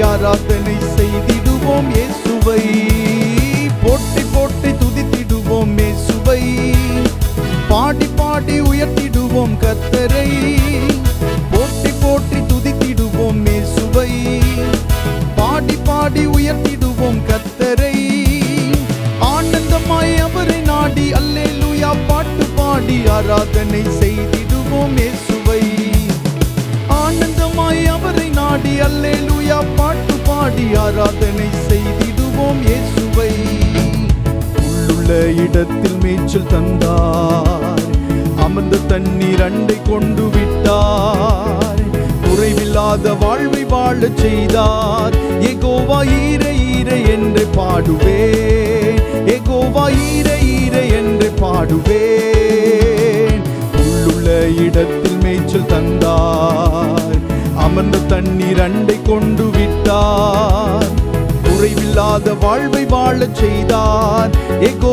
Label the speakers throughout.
Speaker 1: ஆராதனை செய்திடுவோம் இயேசுவை. இடத்தில் மேய்ச்சல் தந்தார் அமர்ந்த தண்ணீர் அண்டை கொண்டு விட்டார் குறைவில்லாத வாழ்வை வாழச் செய்தார். எகோவா ஈர ஈர என்று பாடுவேன் எகோவா ஈர ஈர என்று பாடுவேன் உள்ளுள்ள இடத்தில் மேய்ச்சல் தந்தார். அமர்ந்த தண்ணீர் அண்டை கொண்டு விட்டார். குறைவில்லாத வாழ்வை வாழச் செய்தார்.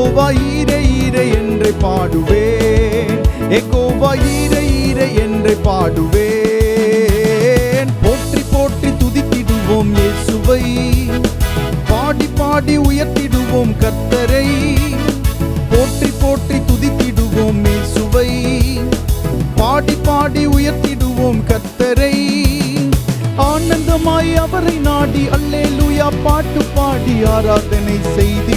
Speaker 1: எக்கோவா ஈர ஈர என்று பாடுவேன். எக்கோவா ஈர ஈர என்று பாடுவேன். போற்றி போற்றி துதித்திடுவோம் இயேசுவை. பாடி பாடி உயர்த்திடுவோம் கத்தரை போற்றி போற்றி துதித்திடுவோம் இயேசுவை. பாடி பாடி உயர்த்திடுவோம் கத்தரை ஆனந்தமாய் அவரை நாடி அல்லேலூயா பாட்டு பாடி ஆராதனை செய்தி.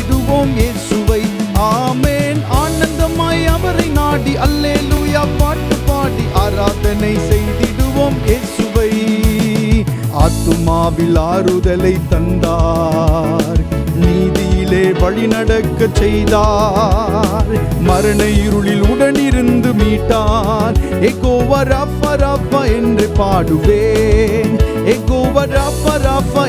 Speaker 1: ஆத்துமாவில் ஆறுதலை தந்தார். நீதியிலே வழி நடக்க செய்தார். மரண இருளில் உடனிருந்து மீட்டார். எகோவா என்று பாடுவேன். எகோவா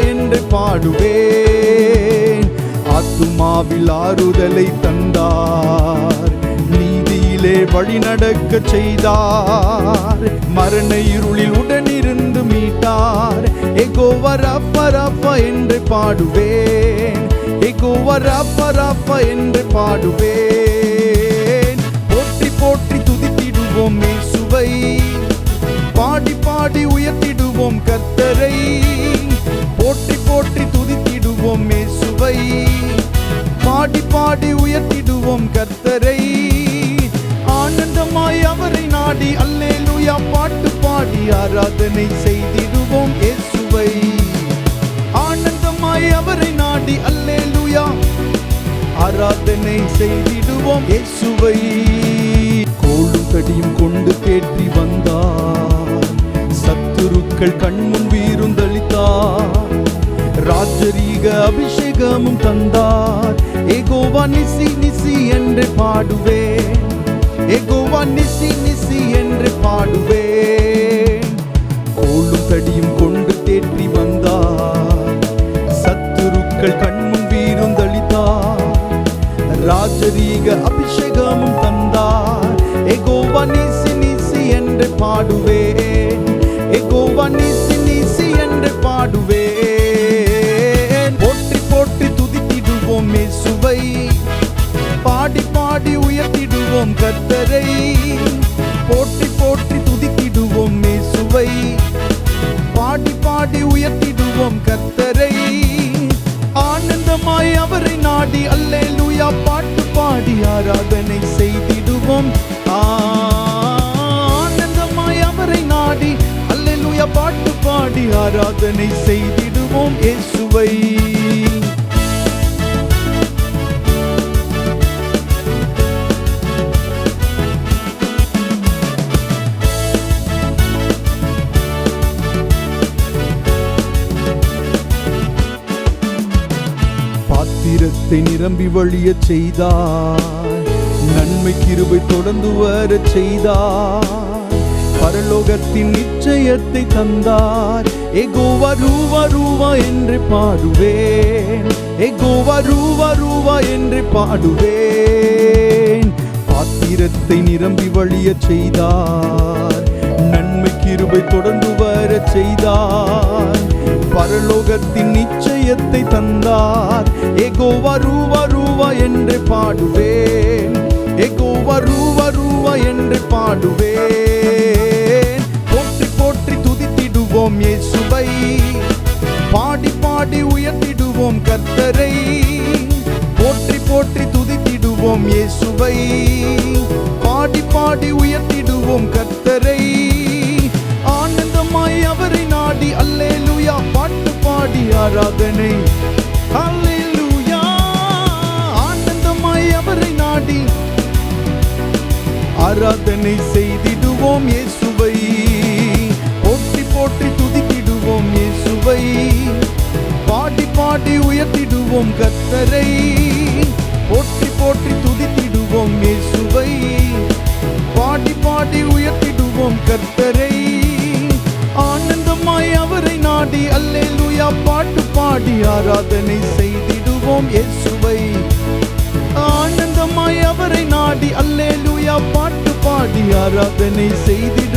Speaker 1: என்று பாடுவேன். ஆத்துமாவில் ஆறுதலை தந்தார். நீதியிலே வழி நடக்க செய்தார். மரண இருளில் உடனிருந்து மீட்டார் என்று பாடுவேன். எகோவா ரஃபா என்று பாடுவேன். போற்றி போற்றி துதித்திடுவோம் சுவை பாடி பாடி உயர்த்திடுவோம் கத்தரை போற்றி போற்றி துதித்திடுவோம் சுவை பாடி பாடி உயர்த்திடுவோம் கர்த்தரை. ஆனந்தமாய் அவரை நாடி அல்லேலூயா பாட்டு பாடி ஆராதனை செய்தி பாடி நாடி அல்லேலூயா. ஆராதனை செய்திடுவோம் இயேசுவை. கோளும் தடியும் கொண்டு தேற்றி வந்தார். சத்துருக்கள் கண்முன் வீருந்தளித்தார். ராஜரீக அபிஷேகமும் தந்தார். ஏகோவா நிசி நிசி என்று பாடுவே ஏகோவா நிசி நிசி என்று பாடுவே சத்துருக்கள் கண்முன் வீருந்தளித்தார். ராஜரீக அபிஷேகமும் தந்தார். எகோவா நீசி நீசி என்று பாடுவே எகோவா நீசி நீசி என்று பாடுவே ஆராதனை செய்திடுவோம் இயேசுவை. பாத்திரத்தை நிரம்பி வழியச் செய்தார் நன்மை கிருபை தொடர்ந்து வர செய்தார் பரலோகத்தின் நிச்சயத்தை தந்தார் எகோவா ரூவா ரூவா என்று பாடுவேன். எகோவா ரூவா ரூவா என்று பாடுவேன். பாத்திரத்தை நிரம்பி வழிய செய்தார். நன்மை கிருபை தொடர்ந்து வர செய்தார். பரலோகத்தின் நிச்சயத்தை தந்தார். எகோவா ரூவா ரூவா என்று பாடுவேன். எகோவா ரூவா ரூவா என்று பாடுவேன். துதித்திடுவோம் இயேசுவை. பாடி பாடி உயர்த்திடுவோம் கர்த்தரை. போற்றி போற்றி துதித்திடுவோம் இயேசுவை. பாடி பாடி உயர்த்திடுவோம் கர்த்தரை. ஆனந்தமாய் அவரை நாடி அல்லேலூயா பாட்டு பாடி ஆராதனை. அல்லேலூயா ஆனந்தமாய் அவரை நாடி ஆராதனை செய்திடுவோம் இயேசு. கத்தரை. பாட்டி பாட்டி உயர்த்திடுவோம் கத்தரை. போற்றி போற்றி துதித்திடுவோம் இயேசுவை. பாட்டி பாட்டி உயர்த்திடுவோம் கத்தரை. ஆனந்தமாய் அவரை நாடி அல்லே லூயா பாட்டு பாடி ஆராதனை செய்திடுவோம் இயேசுவை. ஆனந்தமாய் அவரை நாடி அல்லே லூயா பாட்டு பாடி ஆராதனை செய்திடு